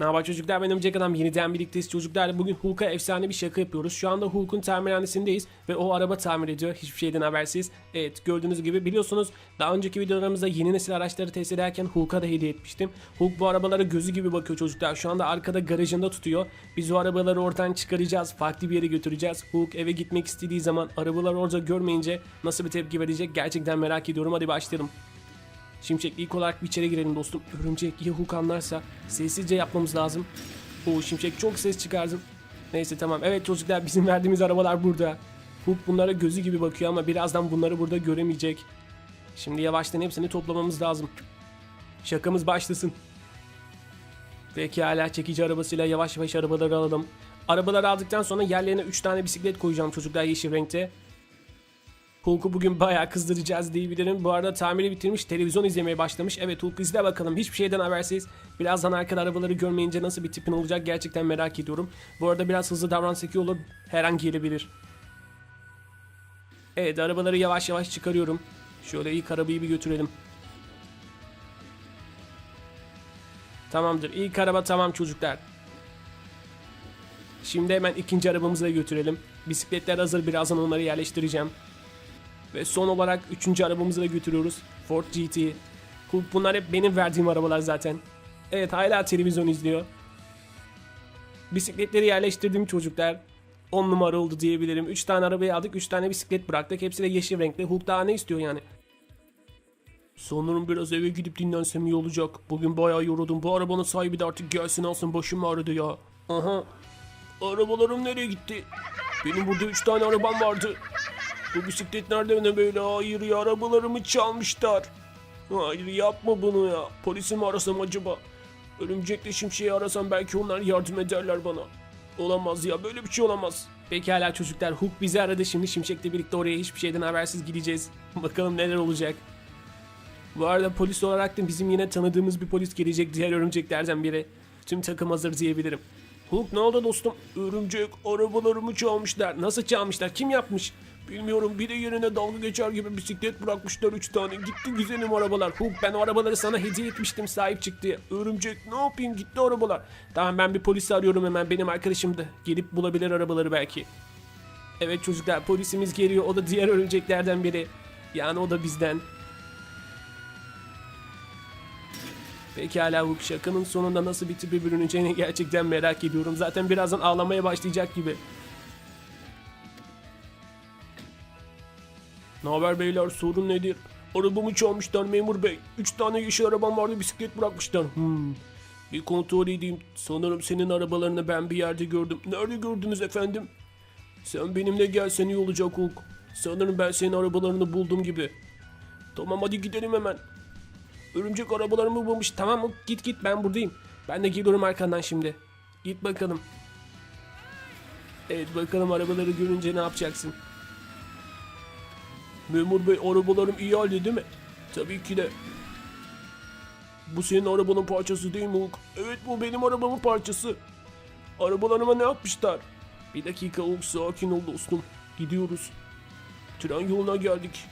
Ne çocuklar ben Örümcek Adam yeniden birlikteyiz çocuklarla bugün Hulk'a efsane bir şaka yapıyoruz. Şu anda Hulk'un tamirhanesindeyiz ve o araba tamir ediyor hiçbir şeyden habersiz. Evet gördüğünüz gibi biliyorsunuz daha önceki videolarımızda yeni nesil araçları test ederken Hulk'a da hediye etmiştim. Hulk bu arabalara gözü gibi bakıyor çocuklar şu anda arkada garajında tutuyor. Biz o arabaları oradan çıkaracağız farklı bir yere götüreceğiz. Hulk eve gitmek istediği zaman arabaları orada görmeyince nasıl bir tepki verecek gerçekten merak ediyorum hadi başlayalım. Şimşek ilk olarak bir içeri girelim dostum. Örümcek ya anlarsa sessizce yapmamız lazım. Oo Şimşek çok ses çıkardın. Neyse tamam. Evet çocuklar bizim verdiğimiz arabalar burada. Hulk bunlara gözü gibi bakıyor ama birazdan bunları burada göremeyecek. Şimdi yavaştan hepsini toplamamız lazım. Şakamız başlasın. Peki hala çekici arabasıyla yavaş yavaş arabaları alalım. Arabaları aldıktan sonra yerlerine 3 tane bisiklet koyacağım çocuklar yeşil renkte. Hulk'u bugün bayağı kızdıracağız diyebilirim. Bu arada tamiri bitirmiş, televizyon izlemeye başlamış. Evet Hulk izle bakalım. Hiçbir şeyden habersiz. Birazdan arkada arabaları görmeyince nasıl bir tipin olacak gerçekten merak ediyorum. Bu arada biraz hızlı davransak iyi olur. Her an gelebilir. Evet arabaları yavaş yavaş çıkarıyorum. Şöyle ilk arabayı bir götürelim. Tamamdır. İlk araba tamam çocuklar. Şimdi hemen ikinci arabamızı da götürelim. Bisikletler hazır. Birazdan onları yerleştireceğim. Ve son olarak üçüncü arabamızı da götürüyoruz. Ford GT. Bunlar hep benim verdiğim arabalar zaten. Evet hala televizyon izliyor. Bisikletleri yerleştirdim çocuklar. 10 numara oldu diyebilirim. 3 tane arabayı aldık, 3 tane bisiklet bıraktık. Hepsi de yeşil renkli. Hulk daha ne istiyor yani? Sanırım biraz eve gidip dinlensem iyi olacak. Bugün bayağı yoruldum. Bu arabanın sahibi de artık gelsin alsın başım ağrıdı ya. Aha. Arabalarım nereye gitti? Benim burada 3 tane arabam vardı. Bu bisiklet nerede ne böyle? Hayır ya arabalarımı çalmışlar. Hayır yapma bunu ya. Polisi mi arasam acaba? Örümcekle şimşeği arasam belki onlar yardım ederler bana. Olamaz ya böyle bir şey olamaz. Pekala çocuklar Hook bizi aradı şimdi Şimşek'le birlikte oraya hiçbir şeyden habersiz gideceğiz. Bakalım neler olacak. Bu arada polis olarak da bizim yine tanıdığımız bir polis gelecek diğer örümceklerden biri. Tüm takım hazır diyebilirim. Hulk ne oldu dostum? Örümcek arabalarımı çalmışlar. Nasıl çalmışlar? Kim yapmış? Bilmiyorum bir de yerine dalga geçer gibi bisiklet bırakmışlar 3 tane. Gitti güzelim arabalar. Hulk ben o arabaları sana hediye etmiştim sahip çık diye. Örümcek ne yapayım gitti arabalar. Tamam ben bir polisi arıyorum hemen benim arkadaşımdı. Gelip bulabilir arabaları belki. Evet çocuklar polisimiz geliyor o da diğer örümceklerden biri. Yani o da bizden. Pekala Hulk şakanın sonunda nasıl bir tipe bürüneceğini gerçekten merak ediyorum. Zaten birazdan ağlamaya başlayacak gibi. Ne haber beyler sorun nedir? Arabamı çalmışlar memur bey. Üç tane yeşil arabam vardı bisiklet bırakmışlar. Hmm. Bir kontrol edeyim. Sanırım senin arabalarını ben bir yerde gördüm. Nerede gördünüz efendim? Sen benimle gelsen iyi olacak Hulk. Sanırım ben senin arabalarını buldum gibi. Tamam hadi gidelim hemen. Örümcek arabalarımı bulmuş. Tamam git git ben buradayım. Ben de geliyorum arkandan şimdi. Git bakalım. Evet bakalım arabaları görünce ne yapacaksın? Memur bey arabalarım iyi halde değil mi? Tabii ki de. Bu senin arabanın parçası değil mi Hulk? Evet bu benim arabamın parçası. Arabalarıma ne yapmışlar? Bir dakika Hulk sakin ol dostum. Gidiyoruz. Tren yoluna geldik.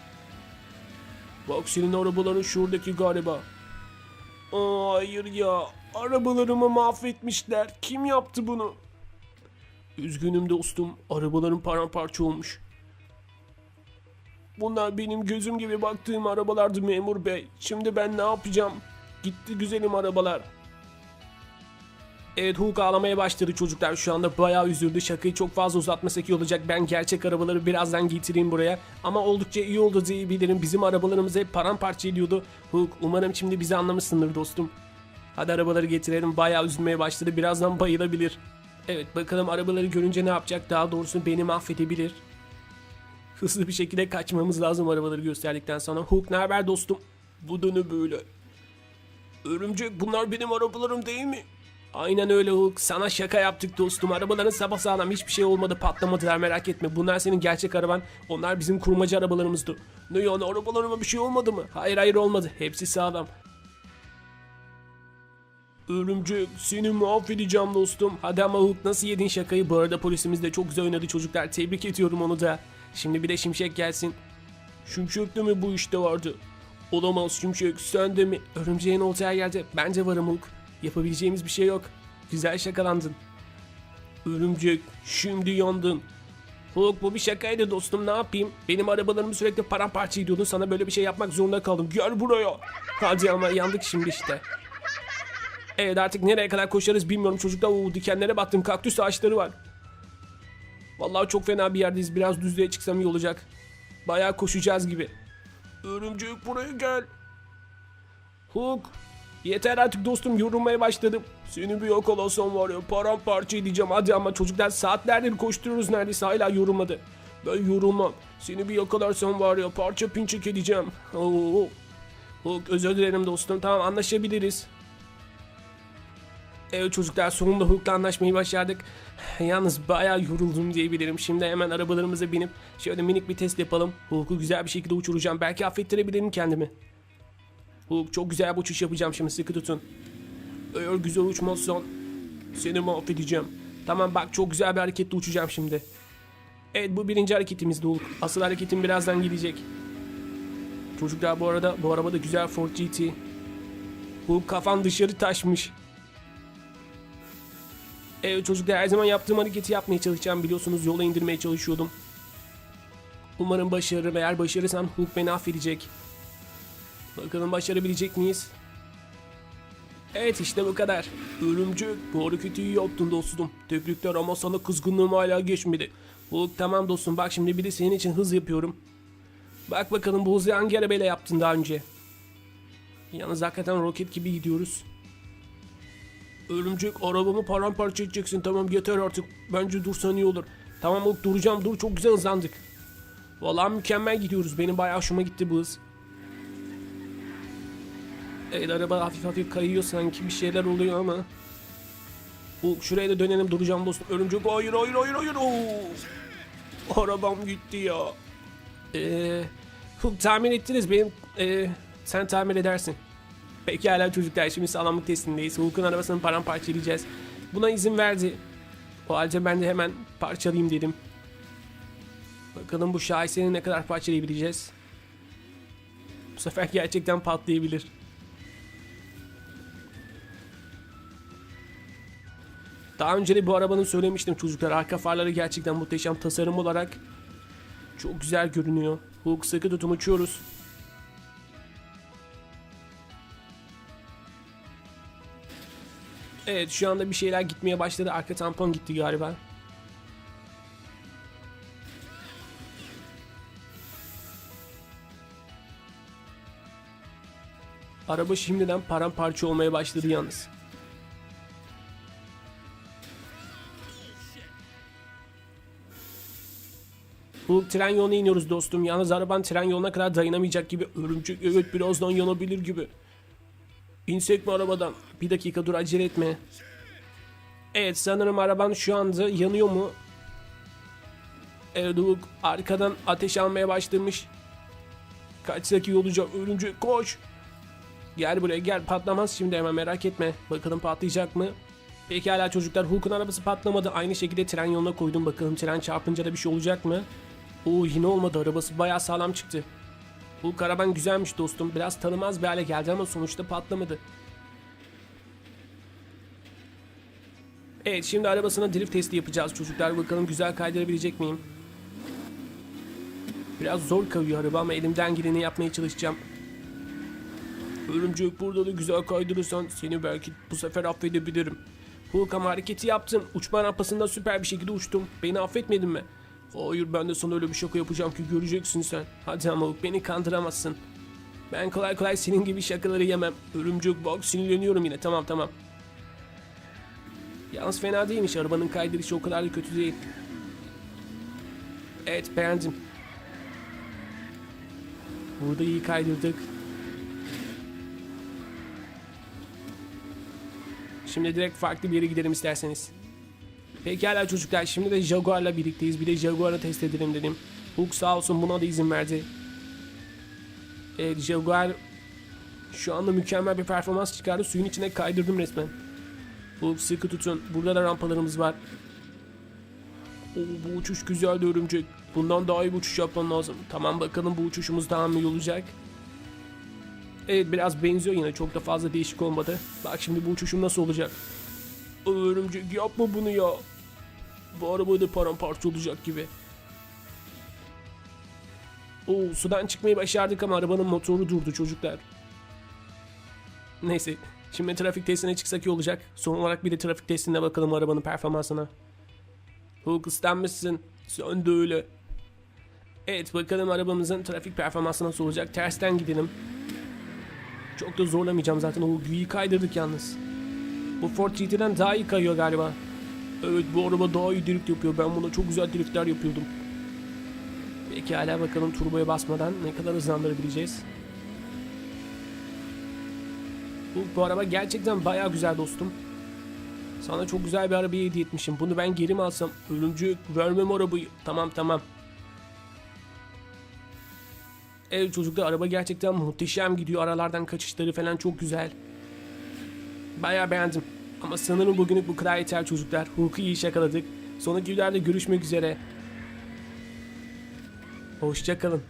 Bak senin arabaların şuradaki galiba. Aa, hayır ya. Arabalarımı mahvetmişler. Kim yaptı bunu? Üzgünüm dostum. Arabalarım paramparça olmuş. Bunlar benim gözüm gibi baktığım arabalardı memur bey. Şimdi ben ne yapacağım? Gitti güzelim arabalar. Evet Hulk ağlamaya başladı çocuklar. Şu anda bayağı üzüldü. Şakayı çok fazla uzatmasak iyi olacak. Ben gerçek arabaları birazdan getireyim buraya. Ama oldukça iyi oldu diyebilirim. Bizim arabalarımız hep paramparça ediyordu. Hulk umarım şimdi bizi anlamışsındır dostum. Hadi arabaları getirelim. Bayağı üzülmeye başladı. Birazdan bayılabilir. Evet bakalım arabaları görünce ne yapacak? Daha doğrusu beni mahvedebilir Hızlı bir şekilde kaçmamız lazım arabaları gösterdikten sonra. Hulk ne haber dostum? Bu da ne böyle? Örümcek bunlar benim arabalarım değil mi? Aynen öyle Hulk. Sana şaka yaptık dostum. Arabaların sapasağlam hiçbir şey olmadı patlamadılar merak etme. Bunlar senin gerçek araban. Onlar bizim kurmacı arabalarımızdı. Ne yani arabalarıma bir şey olmadı mı? Hayır hayır olmadı. Hepsi sağlam. Örümcek seni mahvedeceğim dostum. Hadi ama Hulk nasıl yedin şakayı? Bu arada polisimiz de çok güzel oynadı çocuklar. Tebrik ediyorum onu da. Şimdi bir de Şimşek gelsin. Şimşek de mi bu işte vardı? Olamaz Şimşek sen de mi? Örümceğin olacağı yerde bence varım Hulk. Yapabileceğimiz bir şey yok. Güzel şakalandın. Örümcek şimdi yandın. Hulk bu bir şakaydı dostum ne yapayım? Benim arabalarımı sürekli paramparça ediyordun sana böyle bir şey yapmak zorunda kaldım. Gel buraya. Hadi ama yandık şimdi işte. Evet artık nereye kadar koşarız bilmiyorum çocuklar. Oo, dikenlere baktım kaktüs ağaçları var. Vallahi çok fena bir yerdeyiz. Biraz düzlüğe çıksam iyi olacak. Bayağı koşacağız gibi. Örümcek buraya gel. Hulk. Yeter artık dostum yorulmaya başladım. Seni bir yok olasam var ya paramparça edeceğim hadi ama çocuklar saatlerdir koşturuyoruz neredeyse hala yorulmadı. Ben yorulmam. Seni bir yakalarsam var ya parça pinçik edeceğim. Oo. Hulk özür dilerim dostum tamam anlaşabiliriz. Evet çocuklar sonunda Hulk'la anlaşmayı başardık. Yalnız bayağı yoruldum diyebilirim. Şimdi hemen arabalarımıza binip şöyle minik bir test yapalım. Hulk'u güzel bir şekilde uçuracağım. Belki affettirebilirim kendimi. Hulk çok güzel bir uçuş yapacağım şimdi sıkı tutun. Eğer güzel uçmazsan seni mahvedeceğim. Tamam bak çok güzel bir hareketle uçacağım şimdi. Evet bu birinci hareketimizdi Hulk. Asıl hareketim birazdan gidecek. Çocuklar bu arada bu araba da güzel Ford GT. Hulk kafan dışarı taşmış. Evet çocuklar her zaman yaptığım hareketi yapmaya çalışacağım. Biliyorsunuz yola indirmeye çalışıyordum. Umarım başarırım. Eğer başarırsam Hulk beni affedecek. Bakalım başarabilecek miyiz? Evet işte bu kadar. Örümcek bu hareketi iyi yaptın dostum. Tebrikler ama sana kızgınlığım hala geçmedi. Hulk tamam dostum bak şimdi bir de senin için hız yapıyorum. Bak bakalım bu hızı hangi arabayla yaptın daha önce? Yalnız hakikaten roket gibi gidiyoruz. Örümcek arabamı paramparça edeceksin tamam yeter artık. Bence dursan iyi olur. Tamam Hulk duracağım dur çok güzel hızlandık. Vallahi mükemmel gidiyoruz. Benim bayağı hoşuma gitti bu hız. Evet araba hafif hafif kayıyor sanki bir şeyler oluyor ama. Hulk şuraya da dönelim duracağım dostum. Örümcek hayır hayır hayır hayır. Oo. Arabam gitti ya. Eee tamir ettiniz benim eee sen tamir edersin. Pekala çocuklar şimdi sağlamlık testindeyiz. Hulk'un arabasını paramparça edeceğiz. Buna izin verdi. O halde ben de hemen parçalayayım dedim. Bakalım bu şaheseri ne kadar parçalayabileceğiz. Bu sefer gerçekten patlayabilir. Daha önce de bu arabanın söylemiştim çocuklar. Arka farları gerçekten muhteşem tasarım olarak çok güzel görünüyor. Hulk sıkı tutum uçuyoruz. Evet şu anda bir şeyler gitmeye başladı. Arka tampon gitti galiba. Araba şimdiden paramparça olmaya başladı yalnız. Bu tren yoluna iniyoruz dostum. Yalnız araban tren yoluna kadar dayanamayacak gibi. Örümcek evet birazdan yanabilir gibi. İnsek mi arabadan? Bir dakika dur acele etme. Evet sanırım araban şu anda yanıyor mu? Hulk arkadan ateş almaya başlamış. Kaçsak iyi olacak örümcek koş. Gel buraya gel patlamaz şimdi hemen merak etme. Bakalım patlayacak mı? Pekala çocuklar Hulk'un arabası patlamadı. Aynı şekilde tren yoluna koydum bakalım tren çarpınca da bir şey olacak mı? Oo yine olmadı arabası bayağı sağlam çıktı. Hulk araban güzelmiş dostum. Biraz tanımaz bir hale geldi ama sonuçta patlamadı. Evet şimdi arabasına drift testi yapacağız çocuklar. Bakalım güzel kaydırabilecek miyim? Biraz zor kayıyor araba ama elimden geleni yapmaya çalışacağım. Örümcek burada da güzel kaydırırsan seni belki bu sefer affedebilirim. Hulk hareketi yaptın. Uçma rampasında süper bir şekilde uçtum. Beni affetmedin mi? Hayır ben de sana öyle bir şaka yapacağım ki göreceksin sen. Hadi ama beni kandıramazsın. Ben kolay kolay senin gibi şakaları yemem. Örümcek bak sinirleniyorum yine tamam tamam. Yalnız fena değilmiş arabanın kaydırışı o kadar da kötü değil. Evet beğendim. Burada iyi kaydırdık. Şimdi direkt farklı bir yere gidelim isterseniz. Pekala çocuklar şimdi de Jaguar'la birlikteyiz. Bir de Jaguar'ı test edelim dedim. Hulk sağ olsun buna da izin verdi. Evet Jaguar şu anda mükemmel bir performans çıkardı. Suyun içine kaydırdım resmen. Hulk sıkı tutun. Burada da rampalarımız var. Oo, bu uçuş güzeldi örümcek. Bundan daha iyi bir uçuş yapman lazım. Tamam bakalım bu uçuşumuz daha mı iyi olacak? Evet biraz benziyor yine çok da fazla değişik olmadı. Bak şimdi bu uçuşum nasıl olacak? Örümcek yapma bunu ya. Bu araba da paramparça olacak gibi. Oo, sudan çıkmayı başardık ama arabanın motoru durdu çocuklar. Neyse. Şimdi trafik testine çıksak iyi olacak. Son olarak bir de trafik testine bakalım arabanın performansına. Hulk ıslanmışsın. Sen de öyle. Evet bakalım arabamızın trafik performansı nasıl olacak. Tersten gidelim. Çok da zorlamayacağım zaten. O büyüyü kaydırdık yalnız. Bu Ford GT'den daha iyi kayıyor galiba. Evet bu araba daha iyi drift yapıyor. Ben buna çok güzel driftler yapıyordum. Peki hala bakalım turboya basmadan ne kadar hızlandırabileceğiz. Bu, bu araba gerçekten baya güzel dostum. Sana çok güzel bir arabayı hediye etmişim. Bunu ben geri mi alsam? Ölümcük vermem arabayı. Tamam tamam. Evet çocuklar araba gerçekten muhteşem gidiyor. Aralardan kaçışları falan çok güzel. Bayağı beğendim. Ama sanırım bugünlük bu kadar yeter çocuklar. Hulk'u iyi şakaladık. Sonraki videolarda görüşmek üzere. Hoşçakalın.